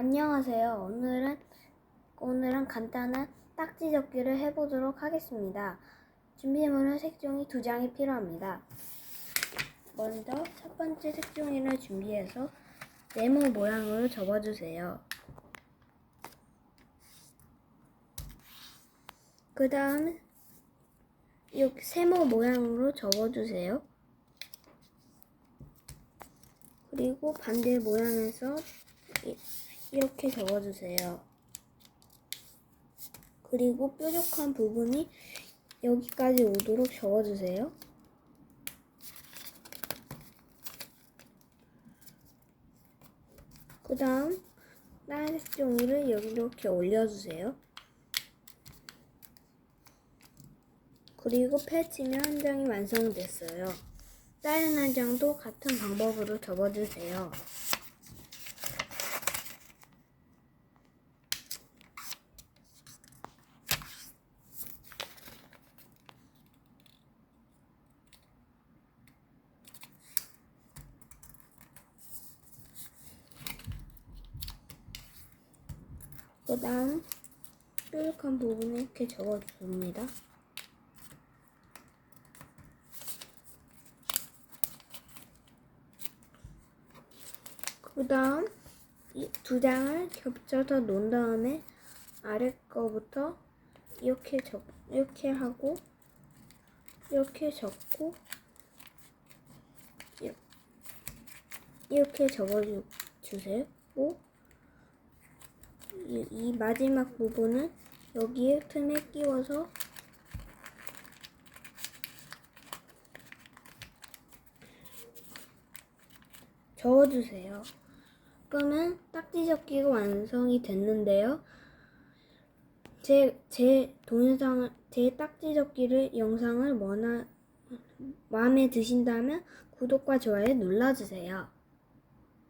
안녕하세요. 오늘은 오늘은 간단한 딱지 접기를 해보도록 하겠습니다. 준비물은 색종이 두 장이 필요합니다. 먼저 첫 번째 색종이를 준비해서 네모 모양으로 접어주세요. 그 다음 이 세모 모양으로 접어주세요. 그리고 반대 모양에서 이- 이렇게 접어주세요. 그리고 뾰족한 부분이 여기까지 오도록 접어주세요. 그 다음 빨간색 종이를 여기 이렇게 올려주세요. 그리고 펼치면 한 장이 완성됐어요. 다른 한 장도 같은 방법으로 접어주세요. 그 다음 뾰족한 부분에 이렇게 접어줍니다. 그 다음 이두 장을 겹쳐서 놓은 다음에 아래 거부터 이렇게 접 이렇게 하고 이렇게 이- 이렇게 접어 주- 주세요. 고 이, 이 마지막 부분은 여기에 틈에 끼워서 저어주세요. 그러면 딱지 접기가 완성이 됐는데요. 제, 제 동영상을, 제 딱지 접기를, 영상을 원하, 마음에 드신다면 구독과 좋아요 눌러주세요.